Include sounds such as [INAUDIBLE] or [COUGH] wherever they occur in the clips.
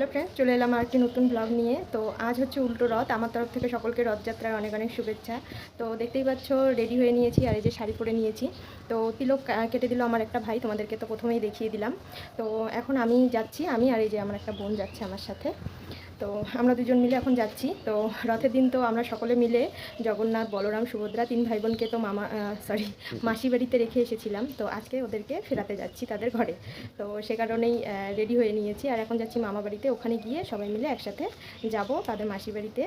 Hello friends চলে এলাম আর একটি নতুন ব্লগ নিয়ে। তো আজ হচ্ছে উল্টো রথ। আমার তরফ থেকে সকলকে রথযাত্রার অনেক অনেক শুভেচ্ছা। তো দেখতেই পাচ্ছ রেডি হয়ে নিয়েছি আর এই যে শাড়ি পরে নিয়েছি। তো তিলক কেটে দিল আমার একটা ভাই, তোমাদেরকে তো প্রথমেই দেখিয়ে দিলাম। তো এখন আমি যাচ্ছি, আমি আর এই যে আমার একটা বোন যাচ্ছে আমার সাথে। তো আমরা দুজন মিলে এখন যাচ্ছি। তো রথের দিন তো আমরা সকলে মিলে জগন্নাথ, বলরাম, সুভদ্রা তিন ভাই বোনকে তো মামা সরি মাসি বাড়িতে রেখে এসেছিলাম। তো আজকে ওদেরকে ফেরাতে যাচ্ছি তাদের ঘরে। তো সে কারণেই রেডি হয়ে নিয়েছি। আর এখন যাচ্ছি মামা বাড়িতে। ওখানে গিয়ে সবাই মিলে একসাথে যাব তাদের মাসি বাড়িতে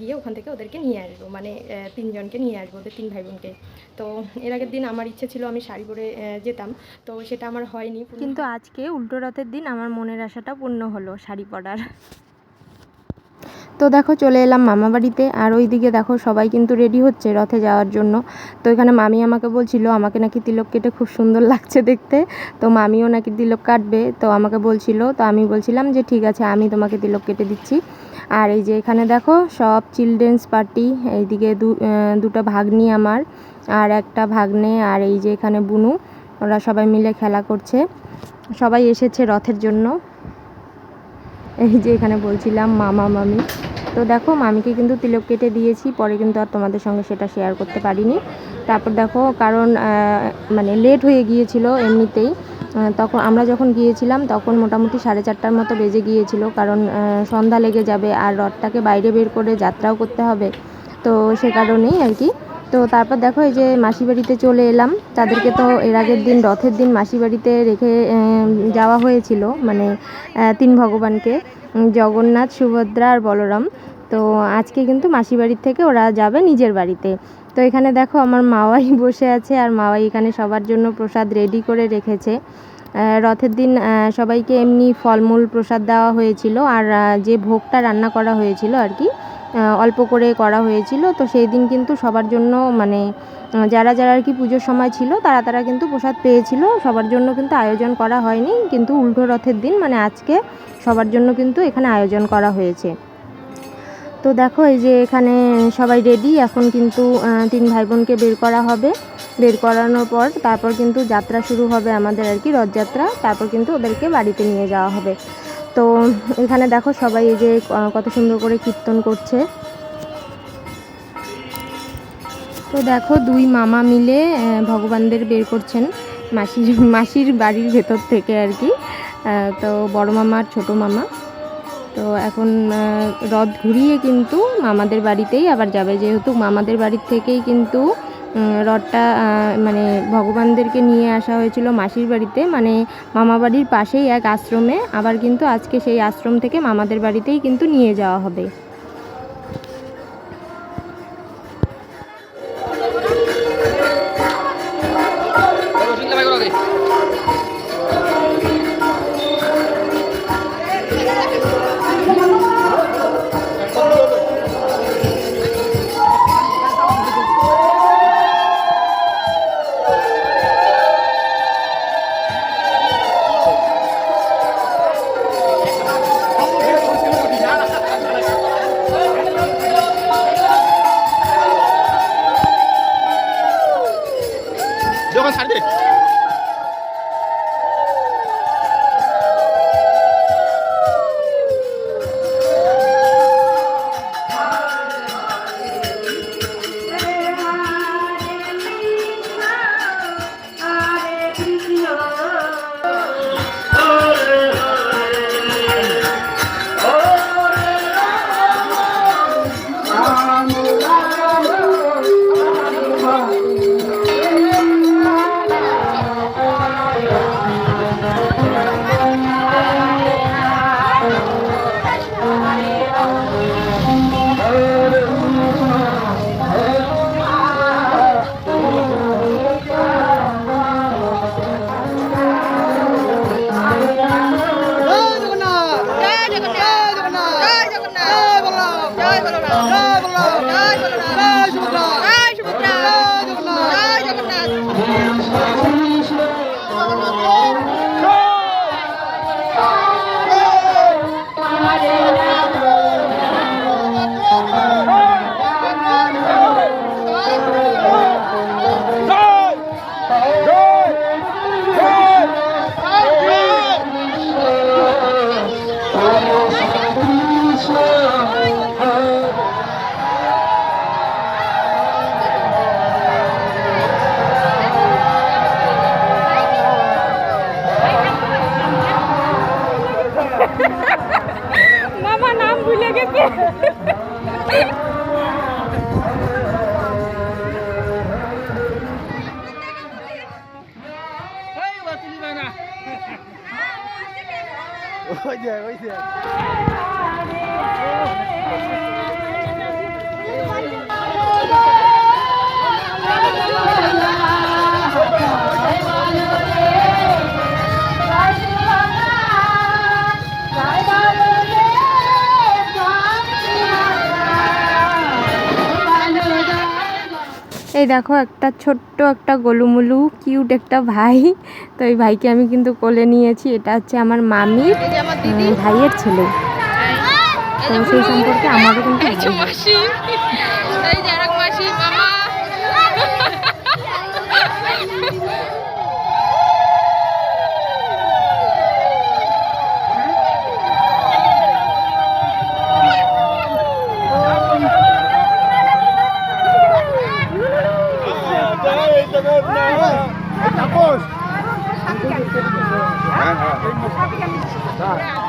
গিয়ে ওখান থেকে ওদেরকে নিয়ে আসব। মানে তিনজনকে নিয়ে আসব ওদের তিন ভাই বোনকে তো এর আগের দিন আমার ইচ্ছে ছিল আমি শাড়ি পরে যেতাম। তো সেটা আমার হয়নি। কিন্তু আজকে উল্টো রথের দিন আমার মনের আশাটা পূর্ণ হলো শাড়ি পরার। তো দেখো চলে এলাম মামা বাড়িতে, আর ওইদিকে দেখো সবাই কিন্তু রেডি হচ্ছে রথে যাওয়ার জন্য। তো এখানে মামি আমাকে বলছিল, আমাকে নাকি তিলক কেটে খুব সুন্দর লাগছে দেখতে। তো মামিও নাকি তিলক কাটবে, তো আমাকে বলছিল, তো আমি বলছিলাম যে, ঠিক আছে, আমি তোমাকে তিলক কেটে দিচ্ছি। আর এই যে এখানে দেখো সব চিলড্রেন্স পার্টি এইদিকে দু দুটো ভাগ্নি আমার, আর একটা ভাগ্নে, আর এই যে এখানে বুনু, ওরা সবাই মিলে খেলা করছে। সবাই এসেছে রথের জন্য। এই যে এখানে বলছিলাম মামা, মামি। তো দেখো, মামিকে কিন্তু তিলক কেটে দিয়েছি, পরে কিন্তু আর তোমাদের সঙ্গে সেটা শেয়ার করতে পারিনি। তারপর দেখো, কারণ মানে লেট হয়ে গিয়েছিল এমনিতেই তখন আমরা যখন গিয়েছিলাম, তখন মোটামুটি সাড়ে চারটার মতো বেজে গিয়েছিল, কারণ সন্ধ্যা লেগে যাবে আর রথটাকে বাইরে বের করে যাত্রাও করতে হবে, তো সে কারণেই আর কি। তো তারপর দেখো, এই যে মাসি বাড়িতে চলে এলাম, তাদেরকে তো এর আগের দিন, রথের দিন মাসি বাড়িতে রেখে যাওয়া হয়েছিল মানে তিন ভগবানকে। জগন্নাথ, সুভদ্রা আর বলরাম। তো আজকে কিন্তু মাসি বাড়ির থেকে ওরা যাবে নিজের বাড়িতে। তো এখানে দেখো আমার মাওয়াই [LAUGHS] বসে আছে আর মাওয়াই এখানে সবার জন্য প্রসাদ রেডি করে রেখেছে। রথের দিন সবাইকে এমনি ফলমূল প্রসাদ দেওয়া হয়েছিল আর যে ভোগটা রান্না করা হয়েছিল আর কি অল্প করে করা হয়েছিল। তো সেই দিন কিন্তু সবার জন্য মানে যারা যারা আর কি পুজোর সময় ছিল, তারা তারা কিন্তু প্রসাদ পেয়েছিল। সবার জন্য কিন্তু আয়োজন করা হয়নি। কিন্তু উল্টো রথের দিন মানে আজকে, সবার জন্য কিন্তু এখানে আয়োজন করা হয়েছে। তো দেখো, এই যে এখানে সবাই রেডি এখন কিন্তু তিন ভাই বোনকে বের করা হবে। বের করানোর পর তারপর কিন্তু যাত্রা শুরু হবে আমাদের আর কি রথযাত্রা। তারপর কিন্তু ওদেরকে বাড়িতে নিয়ে যাওয়া হবে। তো এখানে দেখো সবাই এই যে কত সুন্দর করে কীর্তন করছে। তো দেখো দুই মামা মিলে ভগবানদের বের করছেন মাসির মাসির বাড়ির ভেতর থেকে আর কি। তো বড় মামা আর ছোটো মামা। তো এখন রথ ঘুরিয়ে কিন্তু মামাদের বাড়িতেই আবার যাবে, যেহেতু মামাদের বাড়ির থেকেই কিন্তু রথটা মানে ভগবানদেরকে নিয়ে আসা হয়েছিল মাসির বাড়িতে। মানে মামা বাড়ির পাশেই এক আশ্রমে। আবার কিন্তু আজকে সেই আশ্রম থেকে মামাদের বাড়িতেই কিন্তু নিয়ে যাওয়া হবে। যখন ছাড় দে জয় এই দেখো একটা ছোট্ট একটা গোলুমুলু কিউট একটা ভাই। তো এই ভাইকে আমি কিন্তু কোলে নিয়েছি এটা হচ্ছে আমার মামি ভাইয়ের ছেলে। তো সেই সম্পর্কে আমারও কিন্তু তো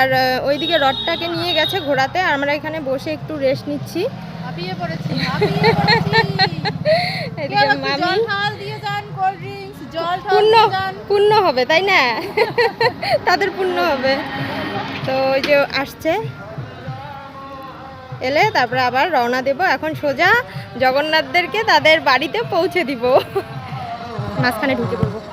আর ওইদিকে রথটাকে নিয়ে গেছে ঘোরাতে আমরা এখানে বসে একটু রেস্ট নিচ্ছি। পূর্ণ [LAUGHS] হবে তাই না? [LAUGHS] তাদের পূর্ণ হবে। তো ওই যে আসছে। এলে তারপরে আবার রওনা দেব। এখন সোজা জগন্নাথদেরকে তাদের বাড়িতে পৌঁছে দিব। মাঝখানে ঢুকে পড়ব।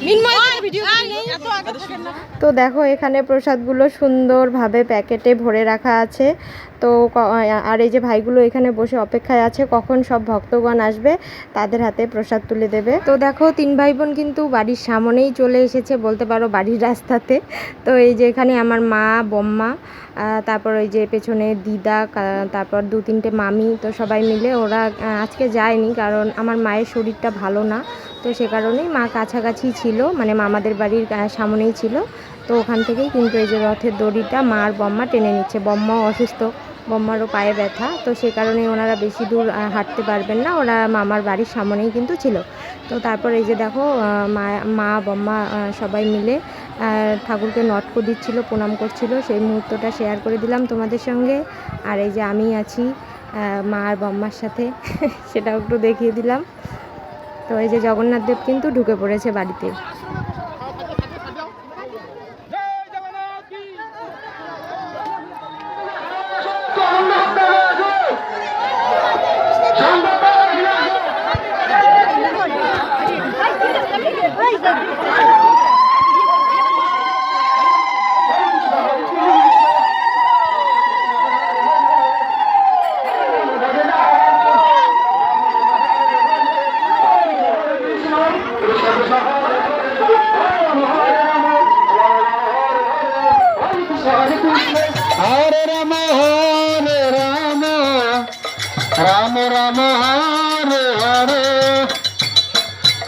Meanwhile. তো দেখো এখানে প্রসাদগুলো সুন্দরভাবে প্যাকেটে ভরে রাখা আছে। তো আর এই যে ভাইগুলো এখানে বসে অপেক্ষায় আছে কখন সব ভক্তগণ আসবে তাদের হাতে প্রসাদ তুলে দেবে। তো দেখো তিন ভাই বোন কিন্তু বাড়ির সামনেই চলে এসেছে বলতে পারো বাড়ির রাস্তাতে। তো এই যে এখানে আমার মা বম্মা তারপর ওই যে পেছনে দিদা তারপর দু তিনটে মামি তো সবাই মিলে ওরা আজকে যায়নি কারণ আমার মায়ের শরীরটা ভালো না। তো সে কারণেই মা কাছাকাছি ছিল মানে মামাদের বাড়ির সামনেই ছিল। তো ওখান থেকেই কিন্তু এই যে রথের দড়িটা মা আর বম্মা টেনে নিচ্ছে। বম্মাও অসুস্থ, বম্মারও পায়ে ব্যথা। তো সে কারণে ওনারা বেশি দূর হাঁটতে পারবেন না। ওরা মামার বাড়ির সামনেই কিন্তু ছিল। তো তারপর এই যে দেখো মা মা, বম্মা সবাই মিলে ঠাকুরকে নটকো দিচ্ছিল, প্রণাম করছিল। সেই মুহূর্তটা শেয়ার করে দিলাম তোমাদের সঙ্গে। আর এই যে আমি আছি মা আর বম্মার সাথে, [LAUGHS] সেটাও একটু দেখিয়ে দিলাম। তো এই যে জগন্নাথ দেব কিন্তু ঢুকে পড়েছে বাড়িতে।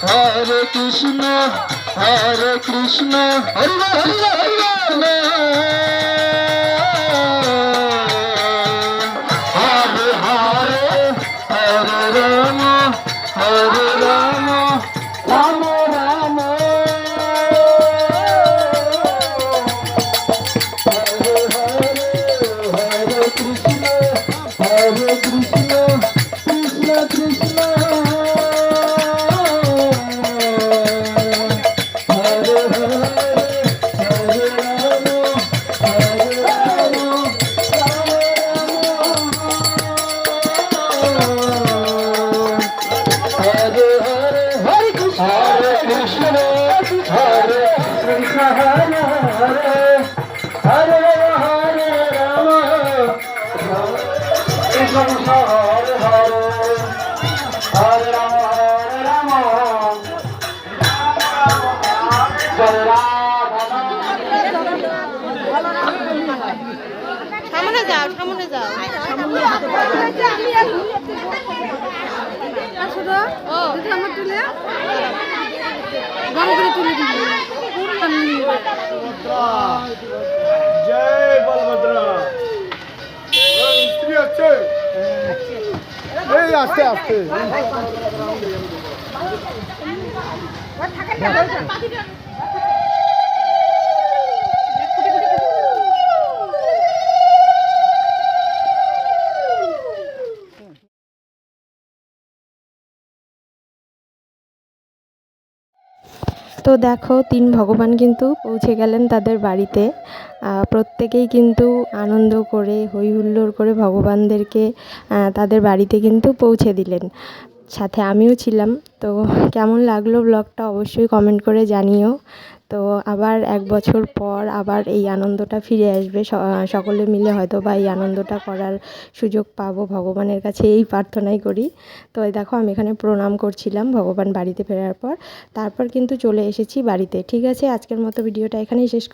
హరే కృష్ణ హరే కృష్ణ హరి హరి హరి সামনে যাও সামনে যাও। ও। আমার তুলে। গরম করে তুলে দিবি। जय बलभद्रा। स्त्री अच्छे ए आस्ते आस्ते। তো দেখো, তিন ভগবান কিন্তু পৌঁছে গেলেন তাদের বাড়িতে। প্রত্যেকেই কিন্তু আনন্দ করে হই হুল্লোড় করে ভগবানদেরকে তাদের বাড়িতে কিন্তু পৌঁছে দিলেন। সাথে আমিও ছিলাম, তো কেমন লাগল ব্লগটা অবশ্যই কমেন্ট করে জানিও। তো আবার এক বছর পর আবার এই আনন্দটা ফিরে আসবে। সকলে মিলে হয়তো বা এই আনন্দটা করার সুযোগ পাবো, ভগবানের কাছে এই প্রার্থনাই করি। তো দেখো আমি এখানে প্রণাম করছিলাম ভগবান বাড়িতে ফেরার পর। তারপর কিন্তু চলে এসেছি বাড়িতে, ঠিক আছে? আজকের মতো ভিডিওটা এখানেই শেষ